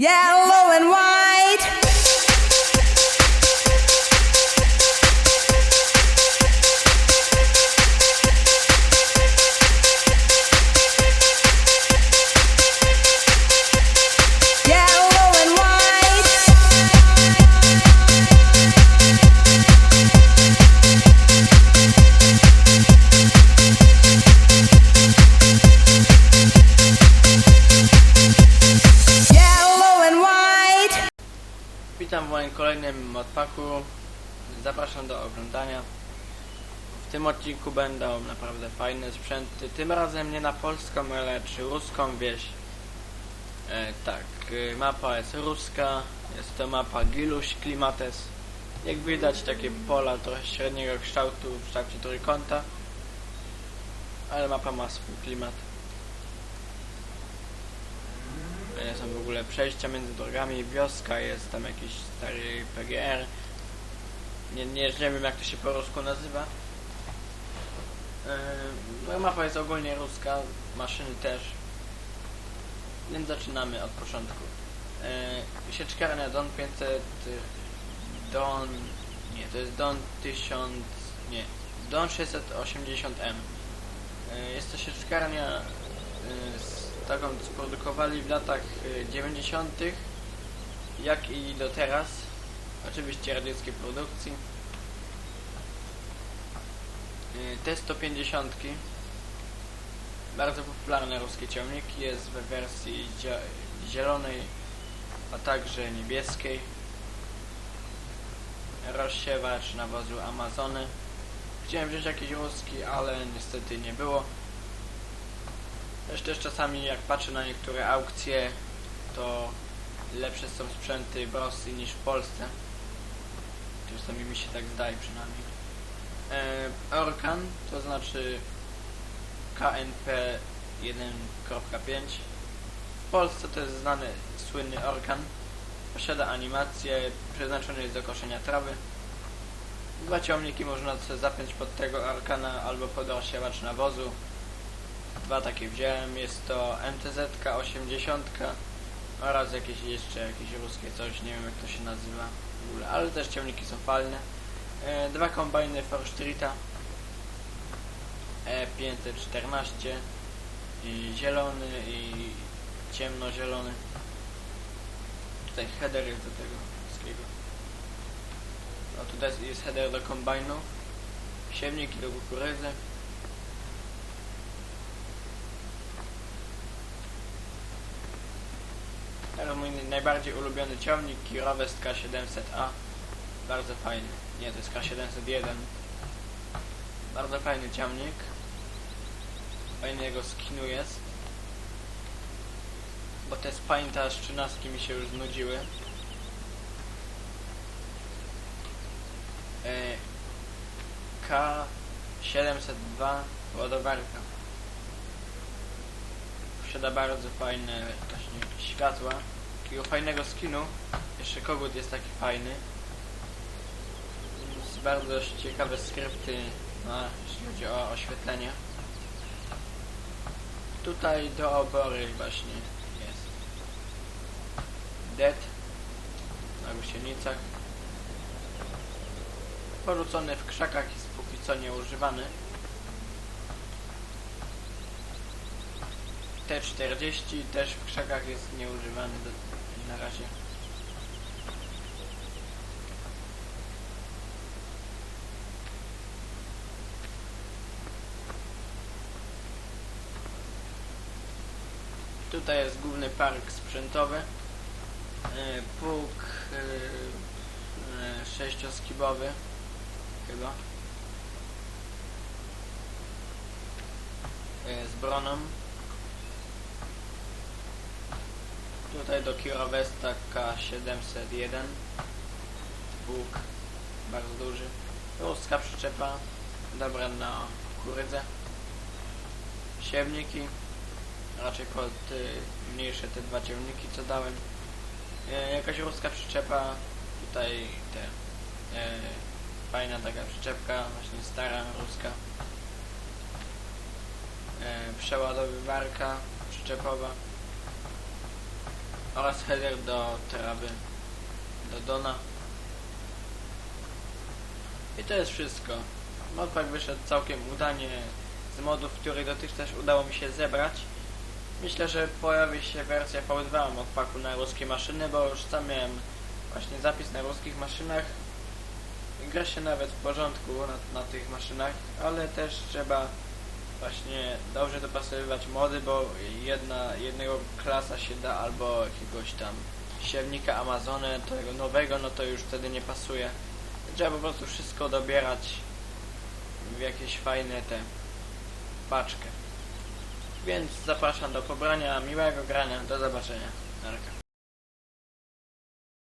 Yellow and white. W moim kolejnym modpaku. Zapraszam do oglądania. W tym odcinku będą naprawdę fajne sprzęty. Tym razem nie na polską, ale czy ruską wieś. E, tak, y, mapa jest ruska. Jest to mapa Giluś Klimates. Jak widać takie pola trochę średniego kształtu w kształcie trójkąta. Ale mapa ma swój klimat. Są w ogóle przejścia między drogami, wioska, jest tam jakiś stary PGR. Nie, nie, nie wiem jak to się po rusku nazywa. No mapa jest ogólnie ruska, maszyny też. Więc zaczynamy od początku. E, Sieczkarnia Don 500, y, Don... nie, to jest Don 1000... nie, Don 680M. E, Jest to sieczkarnia y, z taką sprodukowali w latach y, 90. jak i do teraz. Oczywiście radzieckiej produkcji. Y, T-150 bardzo popularne ruskie ciągniki jest we wersji zie- zielonej, a także niebieskiej. Rozsiewacz nawozu Amazony. Chciałem wziąć jakiś ruski, ale niestety nie było. Też też czasami jak patrzę na niektóre aukcje, to lepsze są sprzęty w Rosji niż w Polsce. Czasami mi się tak zdaje przynajmniej. E, Orkan, to znaczy KNP 1.5. W Polsce to jest znany, słynny Orkan. Posiada animację, przeznaczony jest do koszenia trawy. Dwa ciągniki można zapiąć pod tego Orkana albo pod rozsiewacz nawozu. Dwa takie wziąłem, jest to MTZ 80 oraz jakieś jeszcze jakieś ruskie coś, nie wiem jak to się nazywa w ogóle, ale też ciągniki są fajne. E, dwa kombajny Forstrita E514 i zielony i ciemnozielony. Tutaj header jest do tego wszystkiego. O tutaj jest- header do kombajnów, siewniki do kukurydzy. Teraz mój najbardziej ulubiony ciągnik Kirowest K700A. Bardzo fajny. Nie, to jest K701. Bardzo fajny ciągnik. Fajny jego skinu jest. Bo te spainta z 13 mi się już znudziły. E, K702 ładowarka. Posiada bardzo fajne właśnie światła. Takiego fajnego skinu. Jeszcze kogut jest taki fajny. Jest bardzo ciekawe skrypty, no, jeśli chodzi o oświetlenie. Tutaj do obory właśnie jest dead na gusienicach. Porzucony w krzakach jest póki co nieużywany. T40 też w krzakach jest nieużywany do, na razie. Tutaj jest główny park sprzętowy. E, Pług e, e, sześcioskibowy chyba. Z broną. Tutaj do Kirowesta K701 Bóg bardzo duży. Ruska przyczepa dobra na kurydzę. Siewniki raczej pod y, mniejsze te dwa ciągniki co dałem. E, jakaś ruska przyczepa tutaj te e, fajna taka przyczepka właśnie stara ruska. E, przeładowywarka przyczepowa oraz header do trawy, do Dona. I to jest wszystko. Modpack wyszedł całkiem udanie z modów, których dotychczas udało mi się zebrać. Myślę, że pojawi się wersja V2 modpacku na ruskie maszyny, bo już sam miałem właśnie zapis na ruskich maszynach. Gra się nawet w porządku na, na tych maszynach, ale też trzeba właśnie dobrze dopasowywać mody, bo jedna, jednego klasa się da albo jakiegoś tam siewnika Amazony, tego nowego, no to już wtedy nie pasuje. Trzeba po prostu wszystko dobierać w jakieś fajne te paczkę. Więc zapraszam do pobrania, miłego grania, do zobaczenia. Narka.